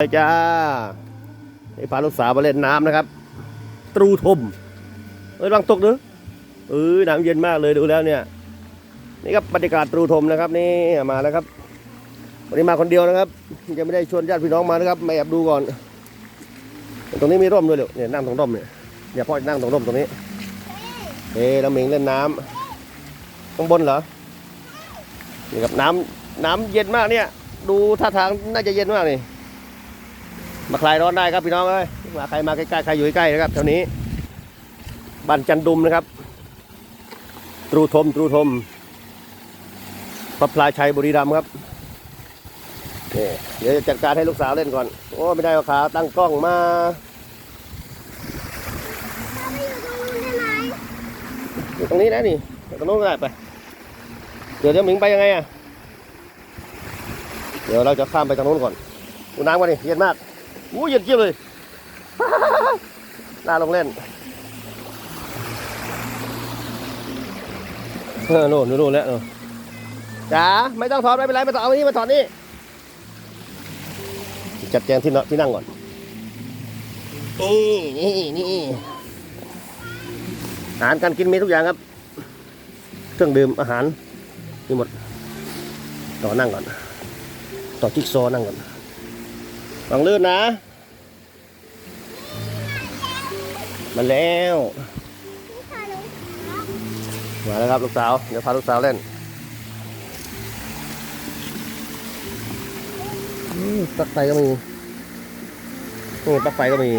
ไปจ้าไอ้พาลูกสาวมาเล่นน้ำนะครับ ตรูทมเอ้ยระวังตกเด้อเออน้ำเย็นมากเลยดูแล้วเนี่ย นี่ครับบรรยากาศตรูทมนะครับ นี่มาแล้วครับ วันนี้มาคนเดียวนะครับยังไม่ได้ชวนญาติพี่น้องมานะครับมาแอบดูก่อน ตรงนี้มีร่มด้วยเดี๋ยวเนี่ยนั่งตรงร่มเนี่ยอย่าพ่อนั่งตรงร่มตรงนี้เฮ้น้ำเมงเล่นน้ำข้างบนเหรอนี่ครับน้ำน้ำเย็นมากเนี่ย ดูท่าทางน่าจะเย็นมากนี่ มาคลายร้อนได้ครับพี่น้องเอ้ยมาใครมาใกล้ๆใครอยู่ใกล้ๆนะครับแถวนี้บ้านจันดุมนะครับ ตรูทมตรูทมพระพลาชัยบุรีรัมย์ครับนี่เดี๋ยวจะจัดการให้ลูกสาวเล่นก่อน โอ้ไม่ได้ขาตั้งกล้องมาอยู่ตรงนี้นะนี่ตรงโน้นก็ได้ไป เดี๋ยวเดี๋ยวหมิงไปยังไงอะ เดี๋ยวเราจะข้ามไปทางโน้นก่อนดูน้ำกันนี่เย็นมาก อู้เย็นเจี๊ยบเลย น่าลงเล่นเออโน่นโน่นแล้วจ๋าไม่ต้องถอดไม่เป็นไรไม่ต้องเอาอันนี้มาถอดนี่จัดแจงที่นที่นั่งก่อน นี่นี่นี่อาหารการกินมีทุกอย่างครับ เครื่องดื่มอาหารมีหมด ต่อนั่งก่อน ต่อจิ๊กซอว์นั่งก่อน ลองลื่นนะ มาแล้ว มาแล้วครับลูกสาว เดี๋ยวพาลูกสาวเล่นอืมปลั๊กไฟก็มีนี่ปลั๊กไฟก็มี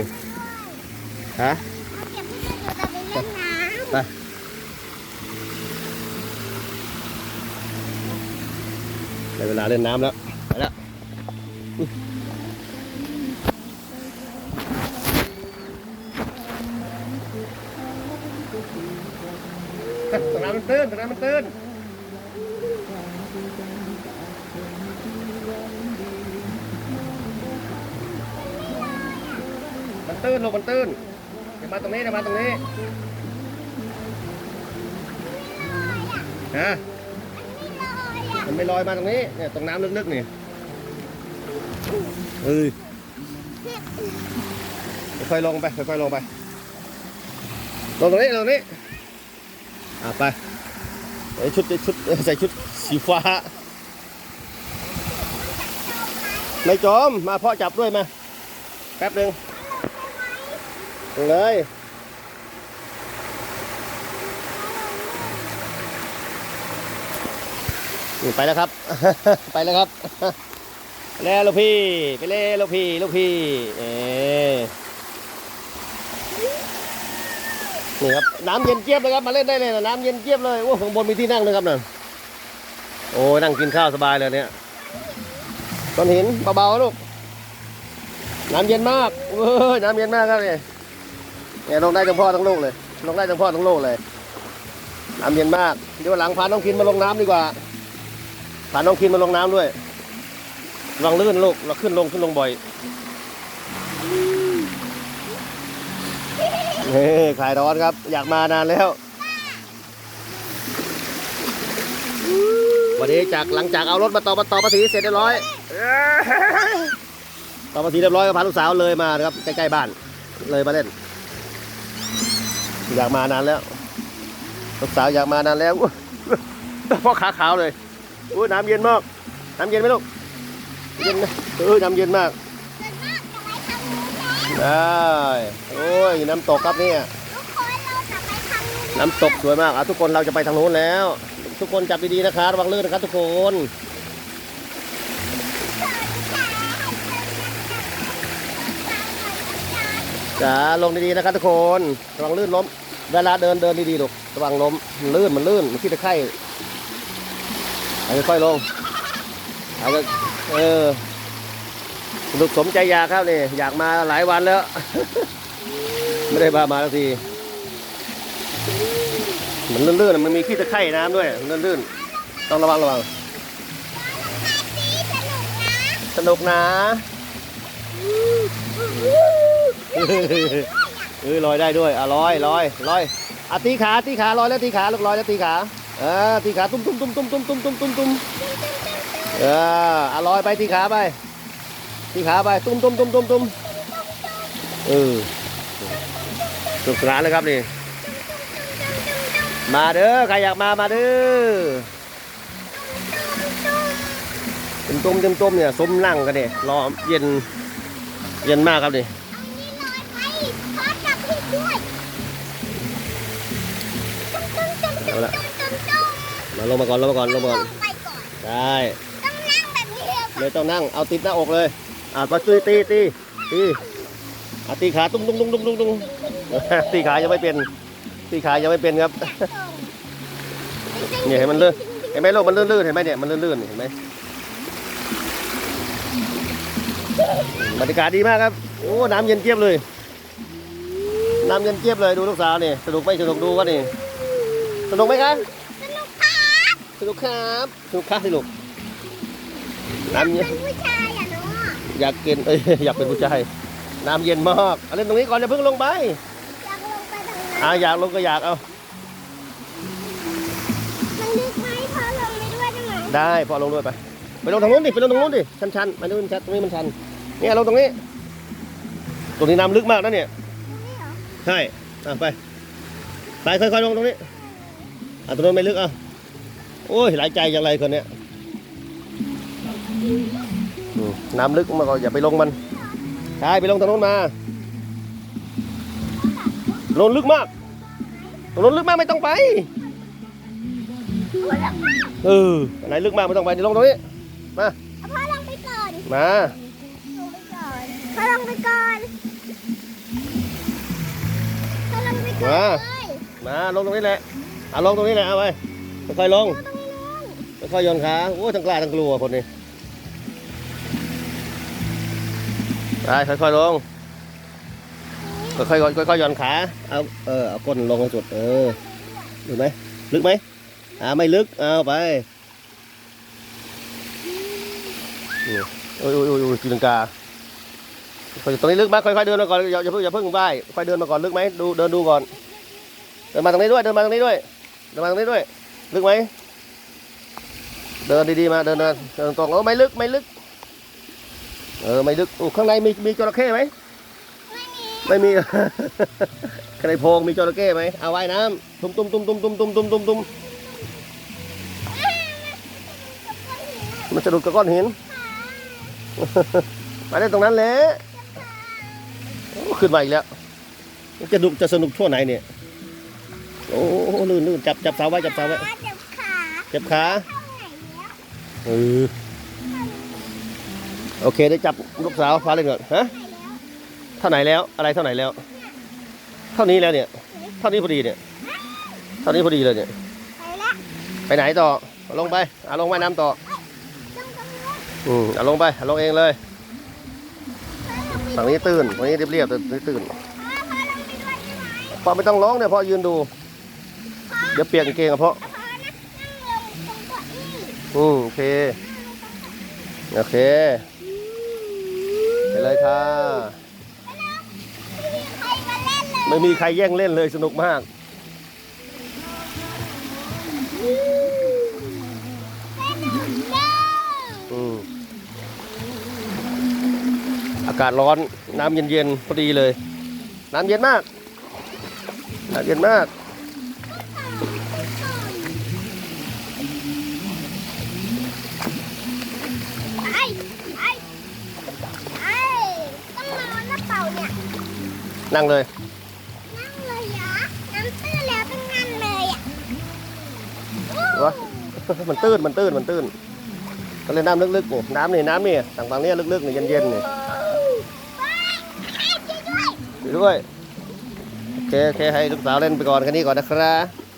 ฮะไปได้เวลาเล่นน้ำแล้ว ตรงนั้นมันตื้นตรงนั้นมันตื้นมันตื้นลงมันตื้นเดี๋ยวมาตรงนี้เดี๋ยวมาตรงนี้ฮะมันไม่ลอยมาตรงนี้เนี่ยตรงน้ำลึกๆนี่เอ้ยค่อยๆลงไปค่อยๆลงไปลงตรงนี้ลงตรงนี้ อะไปใส่ชุดใส่ชุดใส่ชุดสีฟ้าไม่จอมมาพ่อจับด้วยมา แป๊บหนึ่งลงเลยไปแล้วครับ ไปแล้วครับแล้วลูกพี่ ไปแล้วลูกพี่ ลูกพี่ เอ นี่ครับน้ำเย็นเจี๊ยบเลยครับมาเล่นได้เลยนะน้ำเย็นเจี๊ยบเลยโอ้ข้างบนมีที่นั่งด้วยครับนั่นโอ้นั่งกินข้าวสบายเลยเนี่ยก้อนหินเบาๆลูกน้ำเย็นมากเว้ยน้ำเย็นมากครับเนี่ยเนี่ยลงได้ทั้งพ่อทั้งลูกเลยลงได้ทั้งพ่อทั้งลูกเลยน้ำเย็นมากเดี๋ยวหลังพาน้องคินมาลงน้ำดีกว่าพาน้องคินมาลงน้ำด้วยระวังลื่นลูกเราขึ้นลงขึ้นลงบ่อย เฮ้คลายร้อนครับ อยากมานานแล้ว วันนี้จากหลังจากเอารถมาต่อมาต่อภาษีเสร็จเรียบร้อย ต่อภาษีเรียบร้อยก็พาลูกสาวเลยมานะครับใกล้ๆบ้าน เลยมาเล่น อยากมานานแล้ว ลูกสาวอยากมานานแล้วพ่อขาขาวเลยอุ้น้ำเย็นมาก น้ำเย็นไหมลูก เย็นนะเออน้ำเย็นมาก ได้โอ้ยน้ำตกครับเนี่ยน้ำตกสวยมากอะทุกคนเราจะไปทางโน้นแล้ว ทุกคนจับดีๆนะครับระวังลื่นนะครับทุกคนจ้าลงดีๆนะครับทุกคนระวังลื่นล้ม เวลาเดินเดินดีๆลูกระวังล้มมันลื่นมันลื่นมันขี้ตะไคร่เอาค่อยๆลงเอาก็เออ สนุกสมใจอยากครับนี่อยากมาหลายวันแล้ว ไม่ได้มามาสักทีมันลื่นๆมันมีขี้ตะไคร่น้ำด้วยลื่นๆต้องระวังระวังสนุกนะเออลอยได้ด้วยอะลอยลอยลอยอะตีขาตีขาลอยแล้วตีขาลูกลอยแล้วตีขาเออตีขาตุ้มตุ้มตุ้มตุ้มตุ้มตุ้มตุ้มตุ้มตุ้มเอออะลอยไปตีขาไป ตีขาไปตุ้มตุ้มตุ้มตุ้มตุ้มเออสนุกสนานเลยครับนี่ มาเด้อใครอยากมามาเด้อตุ้มตุ้มตุ้มตุ้มเนี่ยสมนั่งกันเนี่ยรอเย็นเย็นมากครับนี่เอานี่ลอยไปพอจับผิดด้วยเอาละตุ้มตุ้มมาลงมาก่อนลงมาก่อนลงมาก่อนลงไปก่อนได้ต้องนั่งแบบนี้เลยเลยต้องนั่งเอาติดหน้าอกเลย อ่ามาตีตีตีตีอะตีขาตุ้มตุ้มตุ้มตุ้มตุ้มตุ้มตีขายังไม่เป็นตีขายังไม่เป็นครับเนี่ยเห็นมันลื่นเห็นไหมโลกมันลื่นๆเห็นไหมเนี่ยมันลื่นๆเห็นไหมบรรยากาศดีมากครับโอ้น้ำเย็นเจี๊ยบเลยน้ำเย็นเจี๊ยบเลยดูลูกสาวนี่สนุกไหมสนุกดูวะนี่สนุกไหมครับสนุกครับสนุกครับสนุกครับสนุกน้ำเย็เป็นนผู้ชาย อะเนาะอยากกินเอ้ยอยากเป็นผู้ชายน้ำเย็นมากเอาเล่นตรงนี้ก่อนอย่าเพิ่งลงไปอยากลงไปทางนั้นอ่าอยากลงก็อยากเอามันลึกไหมพอลงไปด้วยได้ไหมได้พอลงด้วยไปไปลงทางนู้นดิไปลงทางนู้นดิชันๆไปนู้นชันตรงนี้มันชันเนี่ยลงตรงนี้ ตรงนี้น้ำลึกมากนะเนี่ยนี่เหรอใช่อะไปไปค่อยๆลงตรงนี้อะตรงนู้นไม่ลึกอะโอ้ยหลายใจอย่างไรคนเนี้ยอืม น้ำลึกมาก็อย่าไปลงมันใช่ไปลงตรงนู้นมาลงลึกมากตรงนู้นลึกมากไม่ต้องไปตัวลึกมากเอออันไหนลึกมากไม่ต้องไปเดี๋ยวลงตรงนี้มาเอาพ่อลงไปก่อนมาลงไปก่อนพ่อลงไปก่อนพ่อลงไปก่อนเลยมาลงตรงนี้แหละเอาลงตรงนี้แหละเอาไปค่อยๆลงเอาตรงนี้ลงค่อยๆโยนขาโอ้ทั้งกล้าทั้งกลัวคนนี้ ไปค่อยๆลง ค่อยๆค่อยๆโยนขา เอาเออเอาก้นลงให้สุด เออลึกไหมลึกไหมอ่าไม่ลึก เอาไปโอ้ยโอ้ยโอ้ยตีลังกาตรงนี้ลึกมากค่อยๆเดินมาก่อนอย่าอย่าเพิ่งอย่าเพิ่งไหว้ค่อยเดินมาก่อนลึกไหมดูเดินดูก่อน เดินมาตรงนี้ด้วย เดินมาตรงนี้ด้วย เดินมาตรงนี้ด้วย ลึกไหม เดินดีๆมา เดินเดินเดินตรงเออไม่ลึกไม่ลึก เออไม่ลึกโอ้ข้างในมีมีจระเข้ไหมไม่มีไม่มีข้างในโพรงมีจระเข้ไหมเอาไว้น้ำตุ้มตุ้มตุ้มตุ้มตุ้มตุ้มตุ้มตุ้มตุ้มมันสะดุดกับก้อนหิน ไปได้ตรงนั้นแหละโอ้ขึ้นมาอีกแล้ว จะดุจะสนุกช่วงไหนเนี่ย โอ้โหลื่นลื่นจับจับเสาไว้จับเสาไว้ เจ็บขา เจ็บขาเท่าไหนแล้วเออ โอเคได้จับลูกสาวฟ้าเล่นก่อนฮะเท่าไหนแล้วอะไรเท่าไหนแล้ว เท่านี้แล้วเนี่ย เท่านี้พอดีเนี่ย เท่านี้พอดีเลยเนี่ย ไปละไปไหนต่อเอาลงไปเอาลงว่ายน้ำต่อต้องต้องลงอืมเอาลงไปเอาลงเองเลยฝั่งนี้ตื่นฝั่งนี้เรียบๆแต่นี่ตื่นพ่อพ่อลงไปด้วยใช่ไหมพอไม่ต้องร้องเนี่ยพอยืนดู เดี๋ยวเปียกกางเกงกับพ่อพ่อนะนั่งลงตรงเก้าอี้อืมโอเค โอเคไป เลยค่ะไม่มีใครมาเล่นเลยไม่มีใครแย่งเล่นเลยสนุกมาก อากาศร้อนน้ำเย็นๆพอดีเลย น้ำเย็นมาก น้ำเย็นมาก นั่งเลย นั่งเลยเหรอน้ำตื้นแล้วต้องนั่งเลยอะโอ้วะมันตื้นมันตื้นมันตื้นก็เลยน้ำลึกๆนี่น้ำนี่น้ำนี่ต่างๆเนี่ยลึกๆนี่เย็นๆนี่ไปให้ช่วยด้วยอยู่ด้วย โอเคโอเคให้ลูกสาวเล่นไปก่อนแค่นี้ก่อนนะครับ